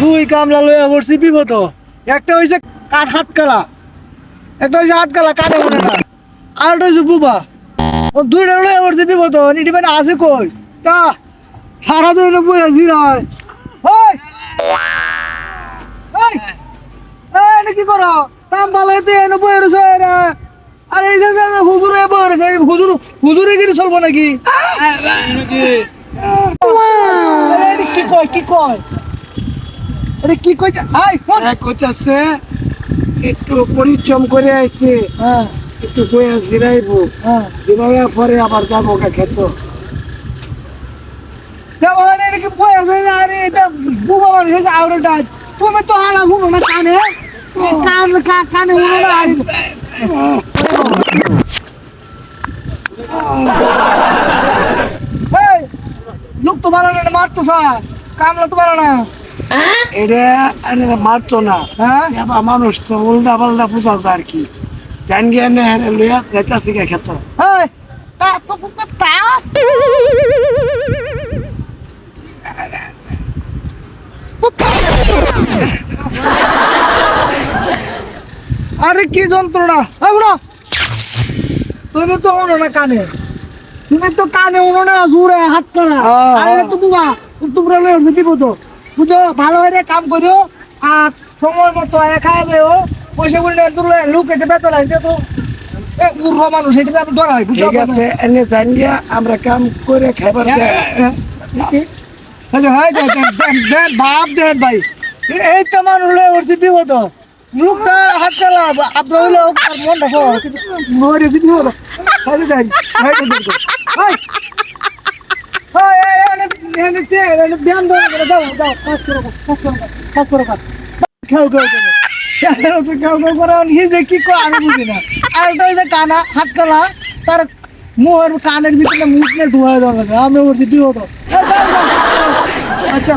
দুই কামলা লইয়া পড়ছি বিপদ। একটা হইছে কাঠ হাতকালা একটা হইছে হাতকালা কানে মনে না আর একটা হইছে বুবা। ও দুইটা লইয়া পড়ছি বিপদ নিটি মানে আছে কই? তা সারা দিন বইয়া জিরায়। এটা কি করো? কাম ভালো হইতে এনে বইয়া রয়েছে এরা আরে এই যে হুজুরে বইয়া রয়েছে এই হুজুর হুজুরে গিয়ে চলবো নাকি? নাকি কি কয় কি কয়? আরে কি কই আই ফোন। কইতাছে একটু পরিশ্রম করে আইছে। হ্যাঁ। একটু বইয়া জিরাইবো। হ্যাঁ। জিরাইয়া পরে আবার যাব গা খেত। তুমি তো হালা শুনো না কানে। কান কানে শুনো না লোক তো ভালো না মারতো কামলা তো ভালো না। এটা আরে মারতো না হ্যাঁ? এবার মানুষ তো উল্টা পাল্টা বুঝাছে আর কি। জান গিয়ে লইয়া খেত। আরে যন্ত্রণা? তুমি তো ওনো না কানে। তুমি তো কানে ওনো না জুড়ে হাত করা। আরে হ্যাঁ। তো বুবা তোমরা লয়ে বিপদ। বুঝো ভালো করে কাম করো আর সময় মতো একা যাও পয়সা করে দূর লোক এসে বেতন আছে তো। মূর্খ মানুষ এটা আমি ধরা হয় ঠিক আছে এনে জানিয়া আমরা কাম করে খাবার দেয়। আচ্ছা হয় দেন দেন দেন বাপ দেন ভাই। এই তো মানুষ লয়ে উঠছে বিপদ। লোকটা হাত চালা আপনার হইলে মন রাখো মরে হলো দেন হয় কানা হাত কালা তার মোহর কানের ভিতরে মুখ নিয়ে ঢুয়া দেওয়া আমি ওর দিদি হতো আচ্ছা।